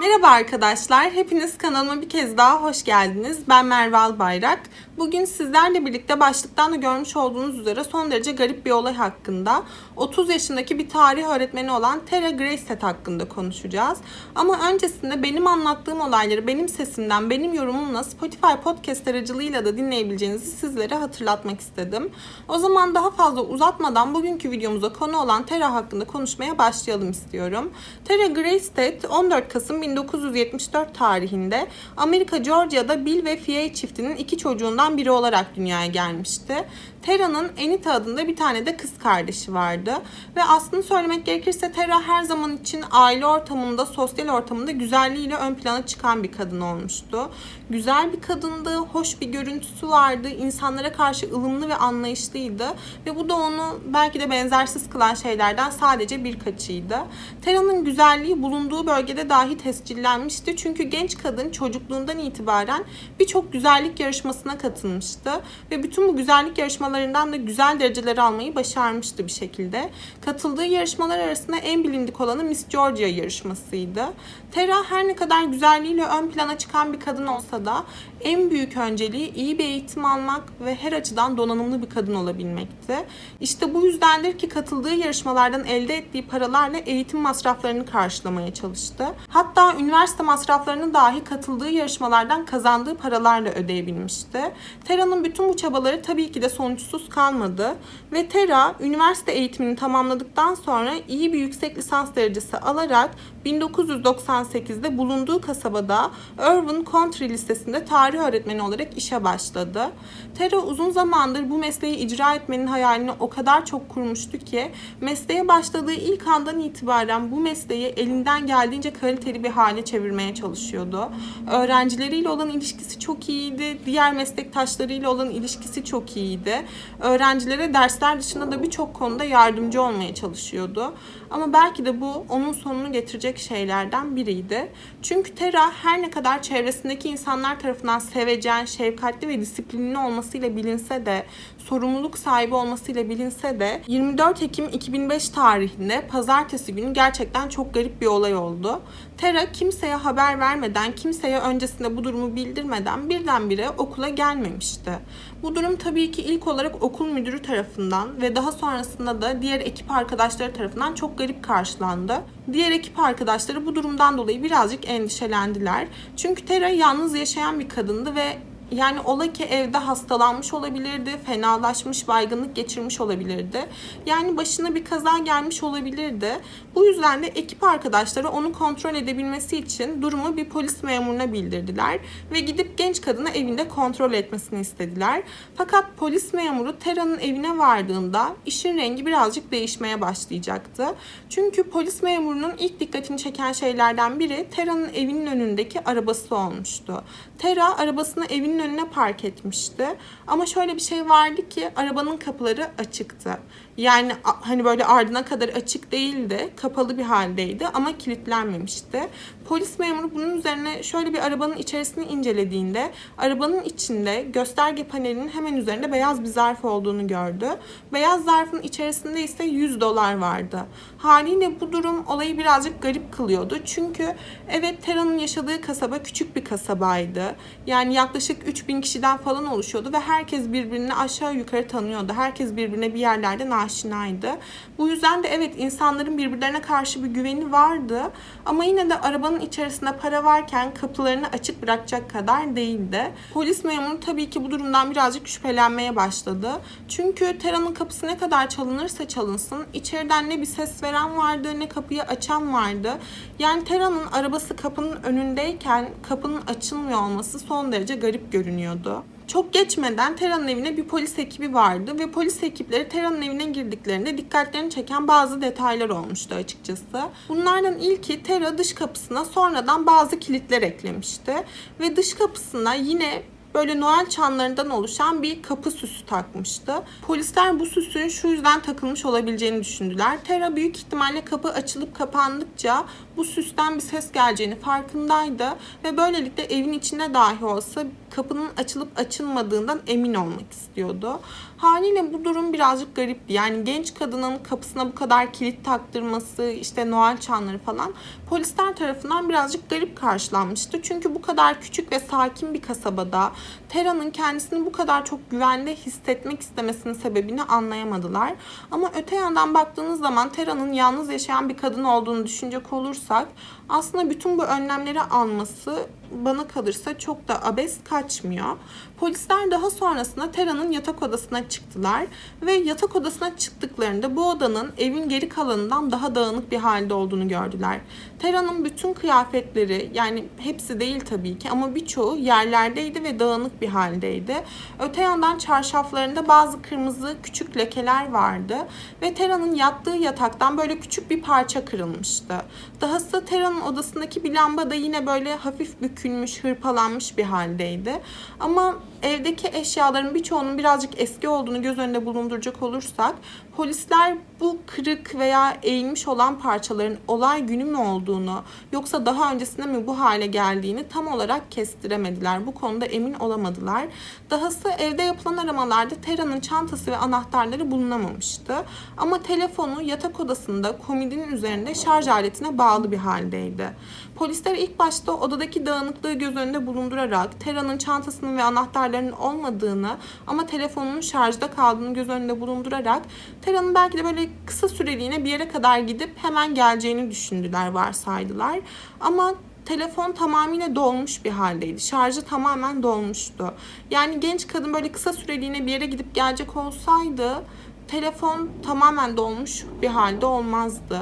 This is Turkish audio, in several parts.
Merhaba arkadaşlar, hepiniz kanalıma bir kez daha hoş geldiniz. Ben Merve Albayrak. Bugün sizlerle birlikte başlıktan da görmüş olduğunuz üzere son derece garip bir olay hakkında 30 yaşındaki bir tarih öğretmeni olan Tara Grayset hakkında konuşacağız. Ama öncesinde benim anlattığım olayları benim sesimden, benim yorumumla Spotify podcast aracılığıyla da dinleyebileceğinizi sizlere hatırlatmak istedim. O zaman daha fazla uzatmadan bugünkü videomuza konu olan Tara hakkında konuşmaya başlayalım istiyorum. Tara Grayset 14 Kasım 1974 tarihinde Amerika Georgia'da Bill ve Fia çiftinin iki çocuğundan biri olarak dünyaya gelmişti. Tera'nın Anita adında bir tane de kız kardeşi vardı. Ve aslında söylemek gerekirse Tera her zaman için aile ortamında, sosyal ortamında güzelliğiyle ön plana çıkan bir kadın olmuştu. Güzel bir kadındı, hoş bir görüntüsü vardı, insanlara karşı ılımlı ve anlayışlıydı. Ve bu da onu belki de benzersiz kılan şeylerden sadece birkaçıydı. Tera'nın güzelliği bulunduğu bölgede dahi tescillenmişti. Çünkü genç kadın çocukluğundan itibaren birçok güzellik yarışmasına katılmıştı. Ve bütün bu güzellik yarışmalarından da güzel dereceler almayı başarmıştı bir şekilde. Katıldığı yarışmalar arasında en bilindik olanı Miss Georgia yarışmasıydı. Tera her ne kadar güzelliğiyle ön plana çıkan bir kadın olsa da en büyük önceliği iyi bir eğitim almak ve her açıdan donanımlı bir kadın olabilmekti. İşte bu yüzdendir ki katıldığı yarışmalardan elde ettiği paralarla eğitim masraflarını karşılamaya çalıştı. Hatta üniversite masraflarını dahi katıldığı yarışmalardan kazandığı paralarla ödeyebilmişti. Tera'nın bütün bu çabaları tabii ki de sonuçsuz kalmadı ve Tera üniversite eğitimini tamamladıktan sonra iyi bir yüksek lisans derecesi alarak 1998'de bulunduğu kasabada Irvine Country Lisesi'nde tarih öğretmeni olarak işe başladı. Tera uzun zamandır bu mesleği icra etmenin hayalini o kadar çok kurmuştu ki mesleğe başladığı ilk andan itibaren bu mesleği elinden geldiğince kaliteli bir hale çevirmeye çalışıyordu. Öğrencileriyle olan ilişkisi çok iyiydi. Diğer meslektaşlarıyla olan ilişkisi çok iyiydi. Öğrencilere dersler dışında da birçok konuda yardımcı olmaya çalışıyordu. Ama belki de bu onun sonunu getirecek şeylerden biriydi. Çünkü Tera her ne kadar çevresindeki insanlar tarafından sevecen, şefkatli ve disiplinli olmasıyla bilinse de, sorumluluk sahibi olmasıyla bilinse de 24 Ekim 2005 tarihinde pazartesi günü gerçekten çok garip bir olay oldu. Tera kimseye haber vermeden, kimseye öncesinde bu durumu bildirmeden birdenbire okula gelmemişti. Bu durum tabii ki ilk olarak okul müdürü tarafından ve daha sonrasında da diğer ekip arkadaşları tarafından çok garip karşılandı. Diğer ekip arkadaşları bu durumdan dolayı birazcık endişelendiler. Çünkü Tera yalnız yaşayan bir kadındı ve yani ola ki evde hastalanmış olabilirdi, fenalaşmış, baygınlık geçirmiş olabilirdi. Yani başına bir kaza gelmiş olabilirdi. Bu yüzden de ekip arkadaşları onu kontrol edebilmesi için durumu bir polis memuruna bildirdiler ve gidip genç kadını evinde kontrol etmesini istediler. Fakat polis memuru Tera'nın evine vardığında işin rengi birazcık değişmeye başlayacaktı. Çünkü polis memurunun ilk dikkatini çeken şeylerden biri Tera'nın evinin önündeki arabası olmuştu. Tera arabasını evinin önüne park etmişti. Ama şöyle bir şey vardı ki arabanın kapıları açıktı. Yani hani böyle ardına kadar açık değildi. Kapalı bir haldeydi ama kilitlenmemişti. Polis memuru bunun üzerine şöyle bir arabanın içerisini incelediğinde arabanın içinde gösterge panelinin hemen üzerinde beyaz bir zarf olduğunu gördü. Beyaz zarfın içerisinde ise 100 dolar vardı. Haliyle bu durum olayı birazcık garip kılıyordu. Çünkü evet Tera'nın yaşadığı kasaba küçük bir kasabaydı. Yani yaklaşık 3000 kişiden falan oluşuyordu ve herkes birbirini aşağı yukarı tanıyordu. Herkes birbirine bir yerlerden aşinaydı. Bu yüzden de evet insanların birbirlerine karşı bir güveni vardı. Ama yine de arabanın içerisinde para varken kapılarını açık bırakacak kadar değildi. Polis memuru tabii ki bu durumdan birazcık şüphelenmeye başladı. Çünkü Tera'nın kapısı ne kadar çalınırsa çalınsın içeriden ne bir ses veren vardı ne kapıyı açan vardı. Yani Tera'nın arabası kapının önündeyken kapının açılmıyor olması son derece garip görünüyordu. Çok geçmeden Tera'nın evine bir polis ekibi vardı ve polis ekipleri Tera'nın evine girdiklerinde dikkatlerini çeken bazı detaylar olmuştu açıkçası. Bunlardan ilki Tera dış kapısına sonradan bazı kilitler eklemişti ve dış kapısına yine böyle Noel çanlarından oluşan bir kapı süsü takmıştı. Polisler bu süsün şu yüzden takılmış olabileceğini düşündüler. Tera büyük ihtimalle kapı açılıp kapandıkça bu süsten bir ses geleceğini farkındaydı ve böylelikle evin içinde dahi olsa kapının açılıp açılmadığından emin olmak istiyordu. Haliyle bu durum birazcık garipti. Yani genç kadının kapısına bu kadar kilit taktırması, işte Noel çanları falan polisler tarafından birazcık garip karşılanmıştı. Çünkü bu kadar küçük ve sakin bir kasabada Tera'nın kendisini bu kadar çok güvende hissetmek istemesinin sebebini anlayamadılar. Ama öte yandan baktığınız zaman Tera'nın yalnız yaşayan bir kadın olduğunu düşünecek olursak aslında bütün bu önlemleri alması bana kalırsa çok da abes kaçmıyor. Polisler daha sonrasında Tera'nın yatak odasına çıktılar ve yatak odasına çıktıklarında bu odanın evin geri kalanından daha dağınık bir halde olduğunu gördüler. Tera'nın bütün kıyafetleri yani hepsi değil tabii ki ama birçoğu yerlerdeydi ve dağınık bir haldeydi. Öte yandan çarşaflarında bazı kırmızı küçük lekeler vardı ve Tera'nın yattığı yataktan böyle küçük bir parça kırılmıştı. Dahası Tera'nın odasındaki bir lamba da yine böyle hafif bükülmüş, hırpalanmış bir haldeydi. Ama evdeki eşyaların birçoğunun birazcık eski olduğunu göz önünde bulunduracak olursak polisler bu kırık veya eğilmiş olan parçaların olay günü mü olduğunu yoksa daha öncesinde mi bu hale geldiğini tam olarak kestiremediler. Bu konuda emin olamadılar. Dahası evde yapılan aramalarda Tera'nın çantası ve anahtarları bulunamamıştı. Ama telefonu yatak odasında komodinin üzerinde şarj aletine bağlı bir haldeydi. Polisler ilk başta odadaki dağınıklığı göz önünde bulundurarak Tera'nın çantasının ve anahtarlarının olmadığını ama telefonunun şarjda kaldığını göz önünde bulundurarak Tera'nın belki de böyle kısa süreliğine bir yere kadar gidip hemen geleceğini düşündüler, varsaydılar. Ama telefon tamamıyla dolmuş bir haldeydi. Şarjı tamamen dolmuştu. Yani genç kadın böyle kısa süreliğine bir yere gidip gelecek olsaydı telefon tamamen dolmuş bir halde olmazdı.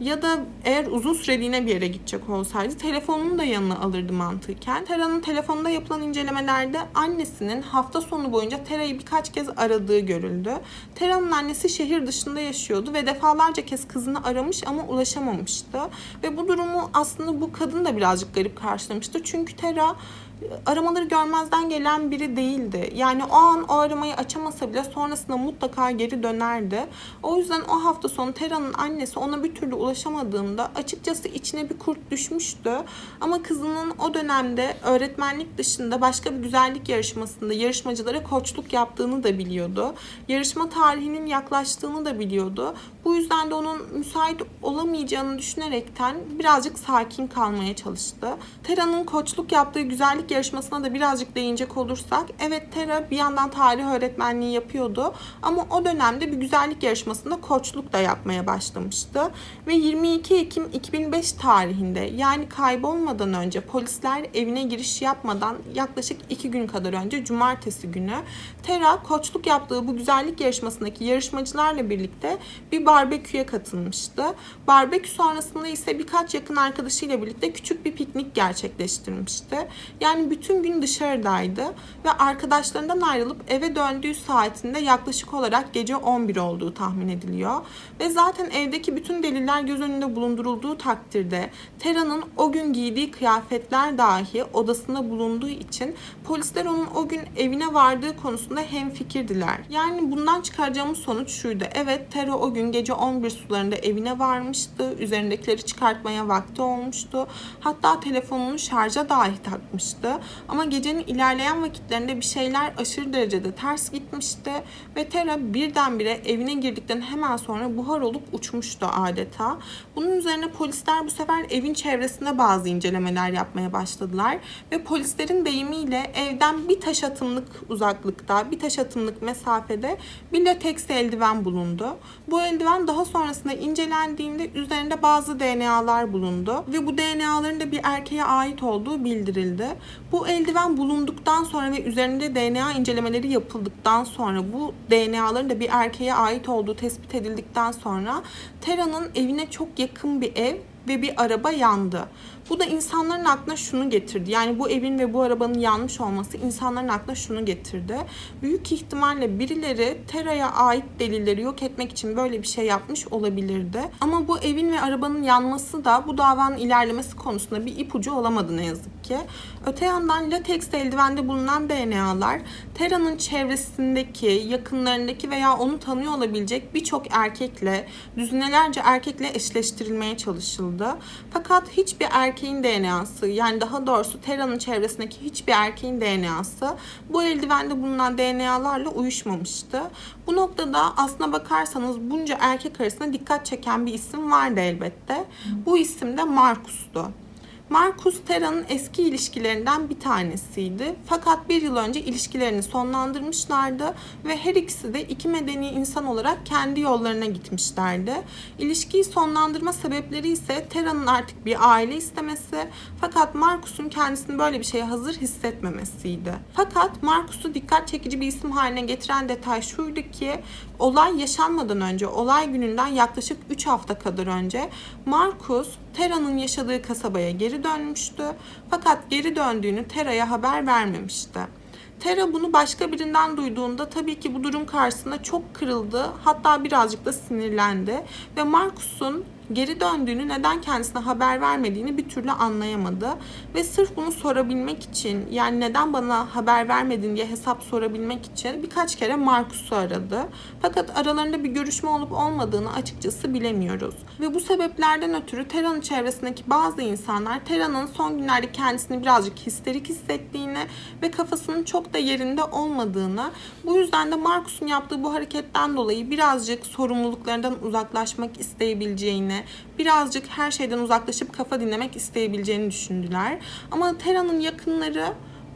Ya da eğer uzun süreliğine bir yere gidecek olsaydı telefonunu da yanına alırdı mantıken. Tera'nın telefonunda yapılan incelemelerde annesinin hafta sonu boyunca Tera'yı birkaç kez aradığı görüldü. Tera'nın annesi şehir dışında yaşıyordu ve defalarca kez kızını aramış ama ulaşamamıştı. Ve bu durumu aslında bu kadın da birazcık garip karşılamıştı. Çünkü Tera aramaları görmezden gelen biri değildi. Yani o an o aramayı açamasa bile sonrasında mutlaka geri dönerdi. O yüzden o hafta sonu Tera'nın annesi ona bir türlü ulaşamadığında açıkçası içine bir kurt düşmüştü. Ama kızının o dönemde öğretmenlik dışında başka bir güzellik yarışmasında yarışmacılara koçluk yaptığını da biliyordu. Yarışma tarihinin yaklaştığını da biliyordu. Bu yüzden de onun müsait olamayacağını düşünerekten birazcık sakin kalmaya çalıştı. Tera'nın koçluk yaptığı güzellik yarışmasına da birazcık değinecek olursak, evet Tera bir yandan tarih öğretmenliği yapıyordu ama o dönemde bir güzellik yarışmasında koçluk da yapmaya başlamıştı. Ve 22 Ekim 2005 tarihinde yani kaybolmadan önce polisler evine giriş yapmadan yaklaşık 2 gün kadar önce cumartesi günü Tera koçluk yaptığı bu güzellik yarışmasındaki yarışmacılarla birlikte bir barbeküye katılmıştı. Barbekü sonrasında ise birkaç yakın arkadaşıyla birlikte küçük bir piknik gerçekleştirmişti. Yani bütün gün dışarıdaydı ve arkadaşlarından ayrılıp eve döndüğü saatinde yaklaşık olarak gece 11 olduğu tahmin ediliyor. Ve zaten evdeki bütün deliller göz önünde bulundurulduğu takdirde Tera'nın o gün giydiği kıyafetler dahi odasında bulunduğu için polisler onun o gün evine vardığı konusunda hemfikirdiler. Yani bundan çıkaracağımız sonuç şuydu. Evet Tera o gün gece 11 sularında evine varmıştı. Üzerindekileri çıkartmaya vakti olmuştu. Hatta telefonunu şarja dahi takmıştı. Ama gecenin ilerleyen vakitlerinde bir şeyler aşırı derecede ters gitmişti. Ve Tera birdenbire evine girdikten hemen sonra buhar olup uçmuştu adeta. Bunun üzerine polisler bu sefer evin çevresinde bazı incelemeler yapmaya başladılar. Ve polislerin deyimiyle evden bir taş atımlık uzaklıkta, bir taş atımlık mesafede bir lateks eldiven bulundu. Bu eldiven daha sonrasında incelendiğinde üzerinde bazı DNA'lar bulundu ve bu DNA'ların da bir erkeğe ait olduğu bildirildi. Bu eldiven bulunduktan sonra ve üzerinde DNA incelemeleri yapıldıktan sonra bu DNA'ların da bir erkeğe ait olduğu tespit edildikten sonra Tera'nın evine çok yakın bir ev ve bir araba yandı. Bu da insanların aklına şunu getirdi. Yani bu evin ve bu arabanın yanmış olması insanların aklına şunu getirdi. Büyük ihtimalle birileri Tera'ya ait delilleri yok etmek için böyle bir şey yapmış olabilirdi. Ama bu evin ve arabanın yanması da bu davanın ilerlemesi konusunda bir ipucu olamadı ne yazık ki. Öte yandan lateks eldivende bulunan DNA'lar Tera'nın çevresindeki, yakınlarındaki veya onu tanıyor olabilecek birçok erkekle, düzinelerce erkekle eşleştirilmeye çalışıldı. Fakat hiçbir erkeğin DNA'sı, yani daha doğrusu Tera'nın çevresindeki hiçbir erkeğin DNA'sı bu eldivende bulunan DNA'larla uyuşmamıştı. Bu noktada aslına bakarsanız bunca erkek arasında dikkat çeken bir isim vardı elbette. Bu isim de Markus'tu. Marcus Tera'nın eski ilişkilerinden bir tanesiydi. Fakat bir yıl önce ilişkilerini sonlandırmışlardı ve her ikisi de iki medeni insan olarak kendi yollarına gitmişlerdi. İlişkiyi sonlandırma sebepleri ise Tera'nın artık bir aile istemesi fakat Marcus'un kendisini böyle bir şeye hazır hissetmemesiydi. Fakat Marcus'u dikkat çekici bir isim haline getiren detay şuydu ki olay yaşanmadan önce, olay gününden yaklaşık 3 hafta kadar önce Marcus Tera'nın yaşadığı kasabaya geri dönmüştü. Fakat geri döndüğünü Tera'ya haber vermemişti. Tera bunu başka birinden duyduğunda tabii ki bu durum karşısında çok kırıldı. Hatta birazcık da sinirlendi. Ve Marcus'un geri döndüğünü neden kendisine haber vermediğini bir türlü anlayamadı. Ve sırf bunu sorabilmek için yani neden bana haber vermedin diye hesap sorabilmek için birkaç kere Marcus'u aradı. Fakat aralarında bir görüşme olup olmadığını açıkçası bilemiyoruz. Ve bu sebeplerden ötürü Tera'nın çevresindeki bazı insanlar Tera'nın son günlerde kendisini birazcık histerik hissettiğini ve kafasının çok da yerinde olmadığını bu yüzden de Marcus'un yaptığı bu hareketten dolayı birazcık sorumluluklarından uzaklaşmak isteyebileceğini, birazcık her şeyden uzaklaşıp kafa dinlemek isteyebileceğini düşündüler. Ama Tera'nın yakınları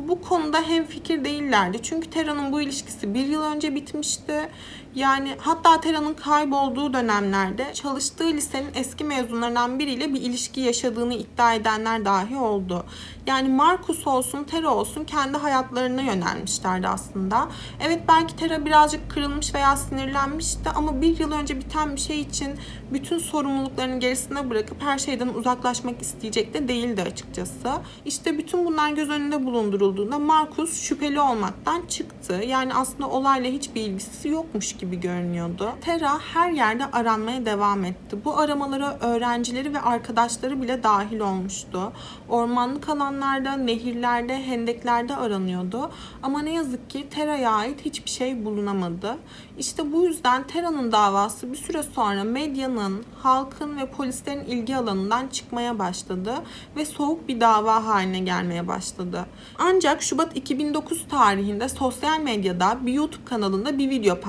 bu konuda hem fikir değillerdi. Çünkü Tera'nın bu ilişkisi bir yıl önce bitmişti. Yani hatta Tera'nın kaybolduğu dönemlerde çalıştığı lisenin eski mezunlarından biriyle bir ilişki yaşadığını iddia edenler dahi oldu. Yani Marcus olsun, Tera olsun kendi hayatlarına yönelmişlerdi aslında. Evet belki Tera birazcık kırılmış veya sinirlenmişti ama bir yıl önce biten bir şey için bütün sorumluluklarını gerisine bırakıp her şeyden uzaklaşmak isteyecek de değildi açıkçası. İşte bütün bunlar göz önünde bulundurulduğunda Marcus şüpheli olmaktan çıktı. Yani aslında olayla hiçbir ilgisi yokmuş gibi görünüyordu. Tera her yerde aranmaya devam etti. Bu aramalara öğrencileri ve arkadaşları bile dahil olmuştu. Ormanlık alanlarda, nehirlerde, hendeklerde aranıyordu. Ama ne yazık ki Tera'ya ait hiçbir şey bulunamadı. İşte bu yüzden Tera'nın davası bir süre sonra medyanın, halkın ve polislerin ilgi alanından çıkmaya başladı ve soğuk bir dava haline gelmeye başladı. Ancak Şubat 2009 tarihinde sosyal medyada bir YouTube kanalında bir video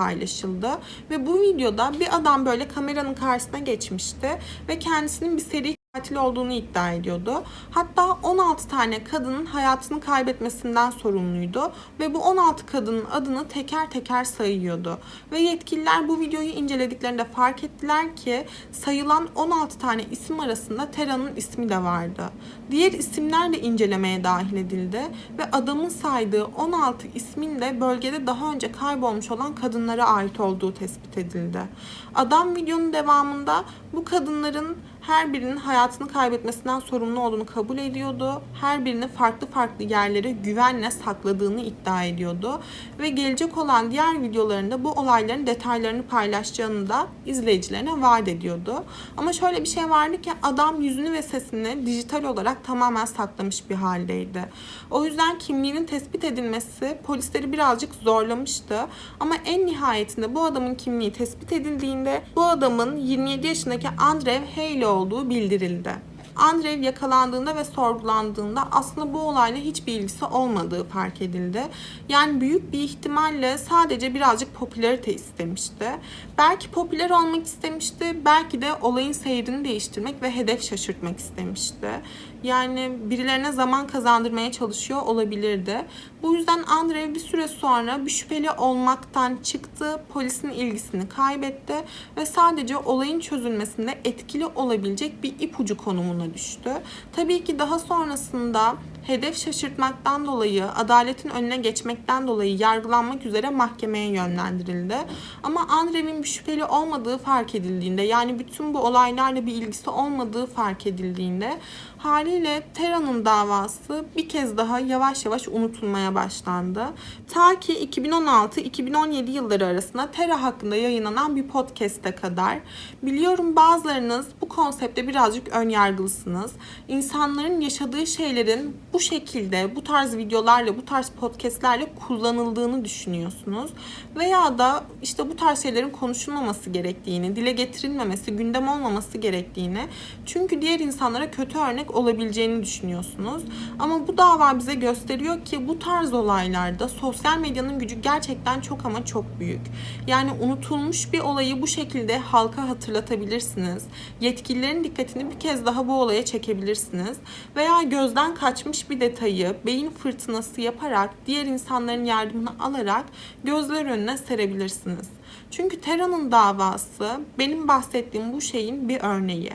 paylaşıldı ve bu videoda bir adam böyle kameranın karşısına geçmişti ve kendisinin bir seri katil olduğunu iddia ediyordu. Hatta 16 tane kadının hayatını kaybetmesinden sorumluydu ve bu 16 kadının adını teker teker sayıyordu. Ve yetkililer bu videoyu incelediklerinde fark ettiler ki sayılan 16 tane isim arasında Tera'nın ismi de vardı. Diğer isimler de incelemeye dahil edildi ve adamın saydığı 16 ismin de bölgede daha önce kaybolmuş olan kadınlara ait olduğu tespit edildi. Adam videonun devamında bu kadınların her birinin hayatını kaybetmesinden sorumlu olduğunu kabul ediyordu. Her birini farklı farklı yerlere güvenle sakladığını iddia ediyordu. Ve gelecek olan diğer videolarında bu olayların detaylarını paylaşacağını da izleyicilerine vaat ediyordu. Ama şöyle bir şey vardı ki adam yüzünü ve sesini dijital olarak tamamen saklamış bir haldeydi. O yüzden kimliğinin tespit edilmesi polisleri birazcık zorlamıştı. Ama en nihayetinde bu adamın kimliği tespit edildiğinde bu adamın 27 yaşındaki Andrew Haley olduğu bildirildi. Andrev yakalandığında ve sorgulandığında aslında bu olayla hiçbir ilgisi olmadığı fark edildi. Yani büyük bir ihtimalle sadece birazcık popülarite istemişti. Belki popüler olmak istemişti, belki de olayın seyrini değiştirmek ve hedef şaşırtmak istemişti. Yani birilerine zaman kazandırmaya çalışıyor olabilirdi. Bu yüzden Andrev bir süre sonra bir şüpheli olmaktan çıktı, polisin ilgisini kaybetti ve sadece olayın çözülmesinde etkili olabilecek bir ipucu konumuna düştü. Tabii ki daha sonrasında hedef şaşırtmaktan dolayı, adaletin önüne geçmekten dolayı yargılanmak üzere mahkemeye yönlendirildi. Ama Andrev'in bir şüpheli olmadığı fark edildiğinde, yani bütün bu olaylarla bir ilgisi olmadığı fark edildiğinde haliyle Tera'nın davası bir kez daha yavaş yavaş unutulmaya başlandı. Ta ki 2016-2017 yılları arasında Tera hakkında yayınlanan bir podcast'e kadar. Biliyorum bazılarınız bu konsepte birazcık ön yargılısınız. İnsanların yaşadığı şeylerin bu şekilde, bu tarz videolarla, bu tarz podcast'lerle kullanıldığını düşünüyorsunuz. Veya da işte bu tarz şeylerin konuşulmaması gerektiğini, dile getirilmemesi, gündem olmaması gerektiğini. Çünkü diğer insanlara kötü örnek olabileceğini düşünüyorsunuz. Ama bu dava bize gösteriyor ki bu tarz olaylarda sosyal medyanın gücü gerçekten çok ama çok büyük. Yani unutulmuş bir olayı bu şekilde halka hatırlatabilirsiniz. Yetkililerin dikkatini bir kez daha bu olaya çekebilirsiniz. Veya gözden kaçmış bir detayı beyin fırtınası yaparak diğer insanların yardımını alarak gözler önüne serebilirsiniz. Çünkü Tera'nın davası benim bahsettiğim bu şeyin bir örneği.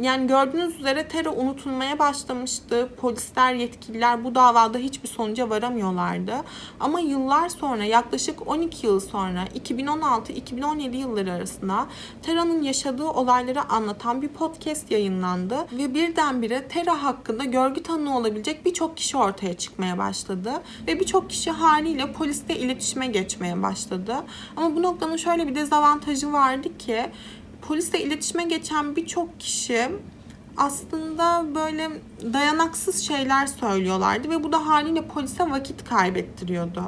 Yani gördüğünüz üzere Tera unutulmaya başlamıştı. Polisler, yetkililer bu davada hiçbir sonuca varamıyorlardı. Ama yıllar sonra, yaklaşık 12 yıl sonra, 2016-2017 yılları arasında Tera'nın yaşadığı olayları anlatan bir podcast yayınlandı. Ve birdenbire Tera hakkında görgü tanığı olabilecek birçok kişi ortaya çıkmaya başladı. Ve birçok kişi haliyle polisle iletişime geçmeye başladı. Ama bu noktanın şöyle bir dezavantajı vardı ki polisle iletişime geçen birçok kişi aslında böyle dayanaksız şeyler söylüyorlardı ve bu da haliyle polise vakit kaybettiriyordu.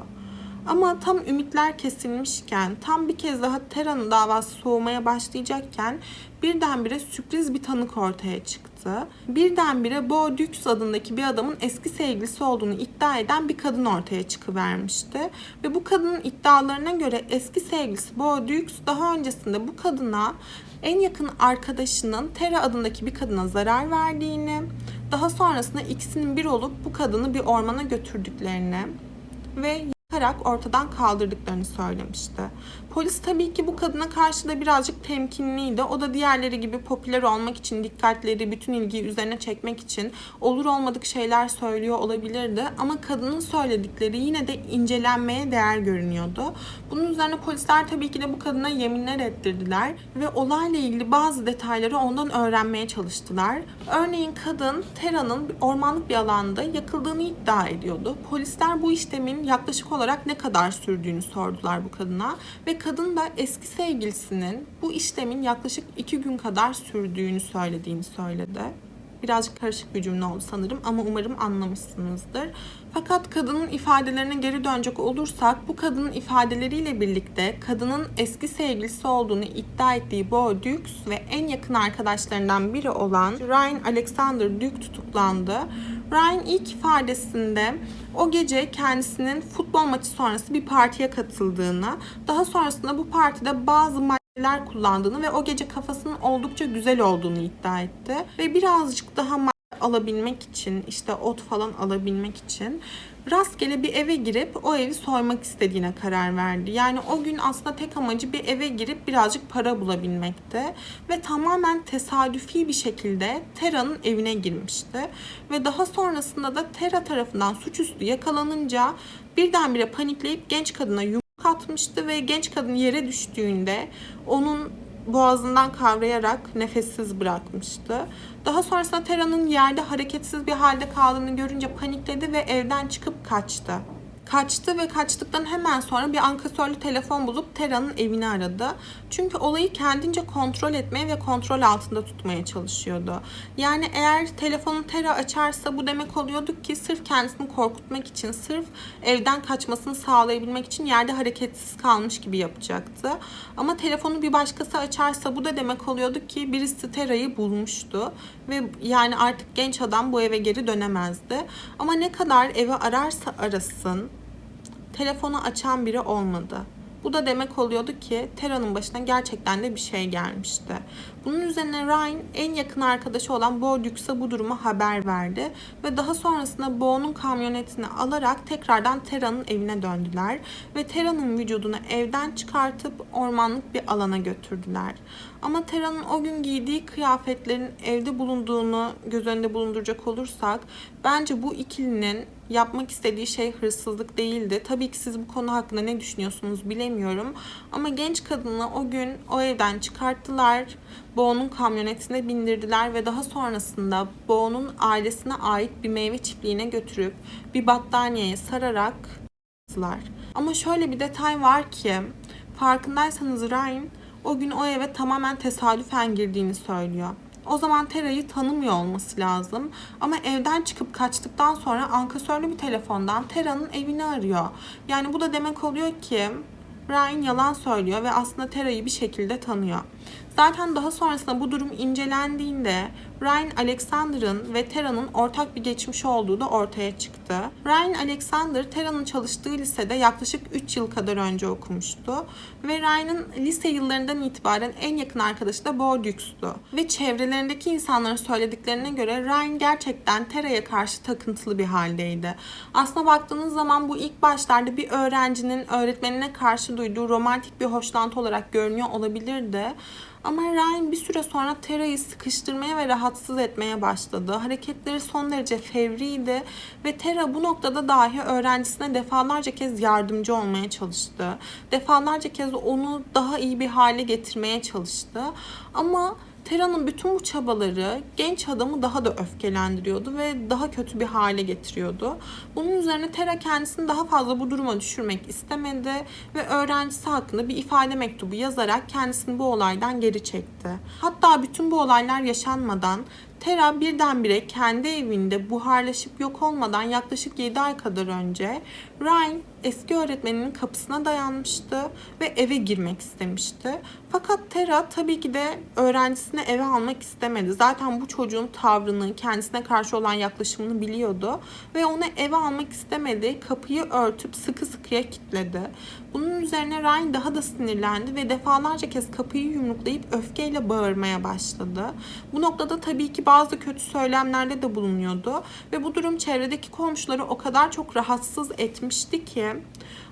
Ama tam ümitler kesilmişken, tam bir kez daha Tera'nın davası soğumaya başlayacakken birdenbire sürpriz bir tanık ortaya çıktı. Birdenbire Bo Dux adındaki bir adamın eski sevgilisi olduğunu iddia eden bir kadın ortaya çıkıvermişti. Ve bu kadının iddialarına göre eski sevgilisi Bo Dux daha öncesinde bu kadına en yakın arkadaşının Tera adındaki bir kadına zarar verdiğini, daha sonrasında ikisinin bir olup bu kadını bir ormana götürdüklerini ve yakarak ortadan kaldırdıklarını söylemişti. Polis tabii ki bu kadına karşı da birazcık temkinliydi. O da diğerleri gibi popüler olmak için, dikkatleri, bütün ilgiyi üzerine çekmek için olur olmadık şeyler söylüyor olabilirdi. Ama kadının söyledikleri yine de incelenmeye değer görünüyordu. Bunun üzerine polisler tabii ki de bu kadına yeminler ettirdiler ve olayla ilgili bazı detayları ondan öğrenmeye çalıştılar. Örneğin kadın Tera'nın ormanlık bir alanda yakıldığını iddia ediyordu. Polisler bu işlemin yaklaşık olarak ne kadar sürdüğünü sordular bu kadına ve kadın da eski sevgilisinin bu işlemin yaklaşık iki gün kadar sürdüğünü söylediğini söyledi. Birazcık karışık bir cümle oldu sanırım ama umarım anlamışsınızdır. Fakat kadının ifadelerine geri dönecek olursak bu kadının ifadeleriyle birlikte kadının eski sevgilisi olduğunu iddia ettiği Bo Dux ve en yakın arkadaşlarından biri olan Ryan Alexander Duke tutuklandı. Ryan ilk ifadesinde o gece kendisinin futbol maçı sonrası bir partiye katıldığını, daha sonrasında bu partide bazı maddeler kullandığını ve o gece kafasının oldukça güzel olduğunu iddia etti. Ve birazcık daha alabilmek için, işte ot falan alabilmek için rastgele bir eve girip o evi soymak istediğine karar verdi. Yani o gün aslında tek amacı bir eve girip birazcık para bulabilmekti. Ve tamamen tesadüfi bir şekilde Tera'nın evine girmişti. Ve daha sonrasında da Tera tarafından suçüstü yakalanınca birdenbire panikleyip genç kadına yumruk atmıştı ve genç kadın yere düştüğünde onun boğazından kavrayarak nefessiz bırakmıştı. Daha sonrasında Tera'nın yerde hareketsiz bir halde kaldığını görünce panikledi ve evden çıkıp kaçtı. Kaçtı ve kaçtıktan hemen sonra bir ankesörlü telefon bulup Tera'nın evini aradı. Çünkü olayı kendince kontrol etmeye ve kontrol altında tutmaya çalışıyordu. Yani eğer telefonu Tera açarsa bu demek oluyordu ki sırf kendisini korkutmak için, sırf evden kaçmasını sağlayabilmek için yerde hareketsiz kalmış gibi yapacaktı. Ama telefonu bir başkası açarsa bu da demek oluyordu ki birisi Tera'yı bulmuştu ve yani artık genç adam bu eve geri dönemezdi. Ama ne kadar evi ararsa arasın telefonu açan biri olmadı. Bu da demek oluyordu ki Tera'nın başına gerçekten de bir şey gelmişti. Bunun üzerine Ryan en yakın arkadaşı olan Bo Dux'a bu durumu haber verdi ve daha sonrasında Bo'nun kamyonetini alarak tekrardan Tera'nın evine döndüler ve Tera'nın vücudunu evden çıkartıp ormanlık bir alana götürdüler. Ama Tera'nın o gün giydiği kıyafetlerin evde bulunduğunu göz önünde bulunduracak olursak bence bu ikilinin yapmak istediği şey hırsızlık değildi. Tabii ki siz bu konu hakkında ne düşünüyorsunuz bilemiyorum. Ama genç kadını o gün o evden çıkarttılar. Bo'nun kamyonetine bindirdiler ve daha sonrasında Bo'nun ailesine ait bir meyve çiftliğine götürüp bir battaniyeye sararak. Ama şöyle bir detay var ki farkındaysanız Ryan o gün o eve tamamen tesadüfen girdiğini söylüyor. O zaman Tera'yı tanımıyor olması lazım. Ama evden çıkıp kaçtıktan sonra ankasörlü bir telefondan Tera'nın evini arıyor. Yani bu da demek oluyor ki Ryan yalan söylüyor ve aslında Tera'yı bir şekilde tanıyor. Zaten daha sonrasında bu durum incelendiğinde Ryan Alexander'ın ve Tera'nın ortak bir geçmiş olduğu da ortaya çıktı. Ryan Alexander Tera'nın çalıştığı lisede yaklaşık 3 yıl kadar önce okumuştu ve Ryan'ın lise yıllarından itibaren en yakın arkadaşı da Bo Dux'tu. Ve çevrelerindeki insanların söylediklerine göre Ryan gerçekten Tera'ya karşı takıntılı bir haldeydi. Aslına baktığınız zaman bu ilk başlarda bir öğrencinin öğretmenine karşı duyduğu romantik bir hoşlantı olarak görünüyor olabilirdi. Ama Ryan bir süre sonra Tera'yı sıkıştırmaya ve rahatsız etmeye başladı. Hareketleri son derece fevriydi ve Tera bu noktada dahi öğrencisine defalarca kez yardımcı olmaya çalıştı. Defalarca kez onu daha iyi bir hale getirmeye çalıştı. Ama Tera'nın bütün bu çabaları genç adamı daha da öfkelendiriyordu ve daha kötü bir hale getiriyordu. Bunun üzerine Tera kendisini daha fazla bu duruma düşürmek istemedi ve öğrencisi hakkında bir ifade mektubu yazarak kendisini bu olaydan geri çekti. Hatta bütün bu olaylar yaşanmadan Tera birdenbire kendi evinde buharlaşıp yok olmadan yaklaşık 7 ay kadar önce Ryan eski öğretmeninin kapısına dayanmıştı ve eve girmek istemişti. Fakat Tera tabii ki de öğrencisini eve almak istemedi. Zaten bu çocuğun tavrını, kendisine karşı olan yaklaşımını biliyordu ve onu eve almak istemedi. Kapıyı örtüp sıkı sıkıya kilitledi. Bunun üzerine Ryan daha da sinirlendi ve defalarca kez kapıyı yumruklayıp öfkeyle bağırmaya başladı. Bu noktada tabii ki bazı kötü söylemlerde de bulunuyordu ve bu durum çevredeki komşuları o kadar çok rahatsız etmişti ki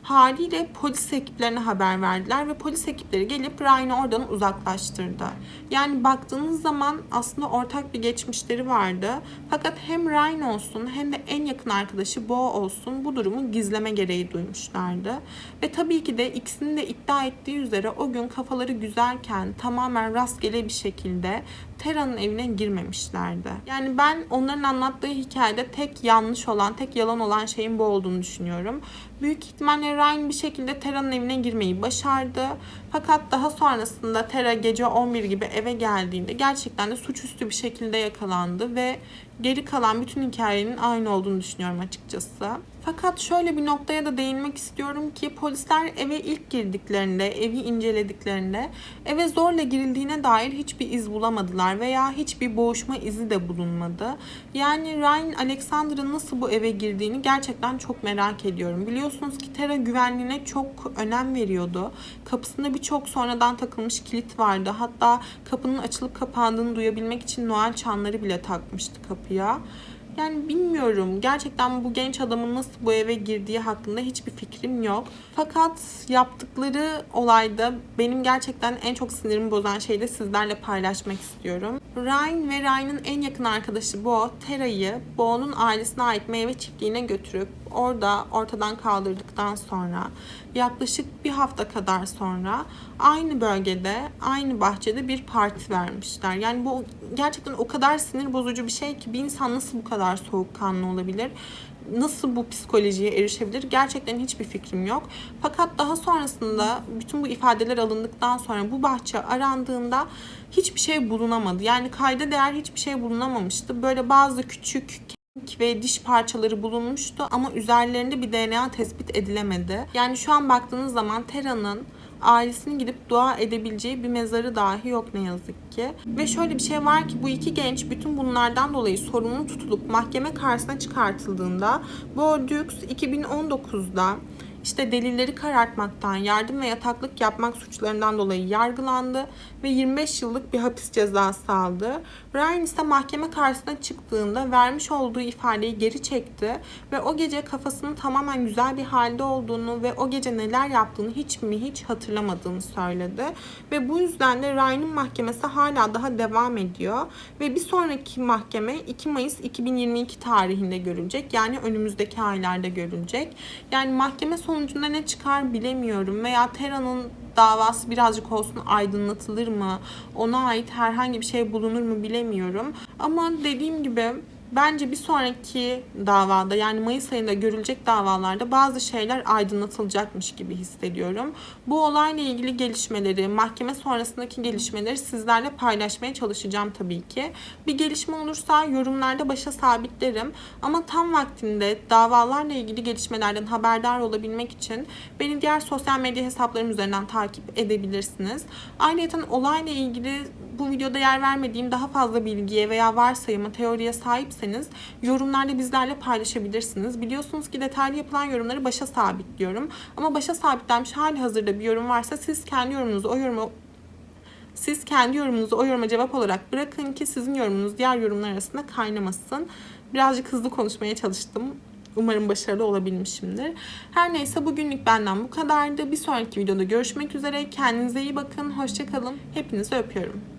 haliyle polis ekiplerine haber verdiler ve polis ekipleri gelip Ryan'ı oradan uzaklaştırdı. Yani baktığınız zaman aslında ortak bir geçmişleri vardı. Fakat hem Ryan olsun hem de en yakın arkadaşı Bo olsun bu durumu gizleme gereği duymuşlardı. Ve tabii ki de ikisinin de iddia ettiği üzere o gün kafaları güzelken tamamen rastgele bir şekilde Tera'nın evine girmemişlerdi. Yani ben onların anlattığı hikayede tek yanlış olan, tek yalan olan şeyin bu olduğunu düşünüyorum. Büyük ihtimalle Ryan bir şekilde Tera'nın evine girmeyi başardı. Fakat daha sonrasında Tera gece 11 gibi eve geldiğinde gerçekten de suçüstü bir şekilde yakalandı ve geri kalan bütün hikayenin aynı olduğunu düşünüyorum açıkçası. Fakat şöyle bir noktaya da değinmek istiyorum ki polisler eve ilk girdiklerinde, evi incelediklerinde eve zorla girildiğine dair hiçbir iz bulamadılar veya hiçbir boğuşma izi de bulunmadı. Yani Ryan Alexander'ın nasıl bu eve girdiğini gerçekten çok merak ediyorum. Biliyorsunuz ki Tera güvenliğine çok önem veriyordu. Kapısında birçok sonradan takılmış kilit vardı. Hatta kapının açılıp kapandığını duyabilmek için Noel çanları bile takmıştı kapıya. Yani bilmiyorum. Gerçekten bu genç adamın nasıl bu eve girdiği hakkında hiçbir fikrim yok. Fakat yaptıkları olayda benim gerçekten en çok sinirimi bozan şeyi de sizlerle paylaşmak istiyorum. Ryan ve Ryan'ın en yakın arkadaşı Bo, Tera'yı Bo'nun ailesine ait meyve çiftliğine götürüp orada ortadan kaldırdıktan sonra yaklaşık bir hafta kadar sonra aynı bölgede, aynı bahçede bir parti vermişler. Yani bu gerçekten o kadar sinir bozucu bir şey ki bir insan nasıl bu kadar soğukkanlı olabilir? Nasıl bu psikolojiye erişebilir? Gerçekten hiçbir fikrim yok. Fakat daha sonrasında bütün bu ifadeler alındıktan sonra bu bahçe arandığında hiçbir şey bulunamadı. Yani kayda değer hiçbir şey bulunamamıştı. Böyle bazı küçük ve diş parçaları bulunmuştu ama üzerlerinde bir DNA tespit edilemedi. Yani şu an baktığınız zaman Tera'nın ailesinin gidip dua edebileceği bir mezarı dahi yok ne yazık ki. Ve şöyle bir şey var ki bu iki genç bütün bunlardan dolayı sorumlu tutulup mahkeme karşısına çıkartıldığında Bo Dukes 2019'da işte delilleri karartmaktan, yardım ve yataklık yapmak suçlarından dolayı yargılandı ve 25 yıllık bir hapis cezası aldı. Ryan ise mahkeme karşısına çıktığında vermiş olduğu ifadeyi geri çekti ve o gece kafasının tamamen güzel bir halde olduğunu ve o gece neler yaptığını hiç mi hiç hatırlamadığını söyledi. Ve bu yüzden de Ryan'ın mahkemesi hala daha devam ediyor ve bir sonraki mahkeme 2 Mayıs 2022 tarihinde görülecek. Yani önümüzdeki aylarda görülecek. Yani mahkeme sonucunda ne çıkar bilemiyorum veya Tera'nın davası birazcık olsun aydınlatılır mı? Ona ait herhangi bir şey bulunur mu bilemiyorum. Ama dediğim gibi bence bir sonraki davada yani Mayıs ayında görülecek davalarda bazı şeyler aydınlatılacakmış gibi hissediyorum. Bu olayla ilgili gelişmeleri, mahkeme sonrasındaki gelişmeleri sizlerle paylaşmaya çalışacağım tabii ki. Bir gelişme olursa yorumlarda başa sabitlerim. Ama tam vaktinde davalarla ilgili gelişmelerden haberdar olabilmek için beni diğer sosyal medya hesaplarım üzerinden takip edebilirsiniz. Ayrıca olayla ilgili bu videoda yer vermediğim daha fazla bilgiye veya varsayıma, teoriye sahipseniz yorumlarda bizlerle paylaşabilirsiniz. Biliyorsunuz ki detaylı yapılan yorumları başa sabitliyorum. Ama başa sabitlenmiş hali hazırda bir yorum varsa siz kendi yorumunuzu o yoruma siz kendi yorumunuzu o yoruma cevap olarak bırakın ki sizin yorumunuz diğer yorumlar arasında kaynamasın. Birazcık hızlı konuşmaya çalıştım. Umarım başarılı olabilmişimdir. Her neyse bugünlük benden bu kadardı. Bir sonraki videoda görüşmek üzere. Kendinize iyi bakın. Hoşçakalın. Hepinizi öpüyorum.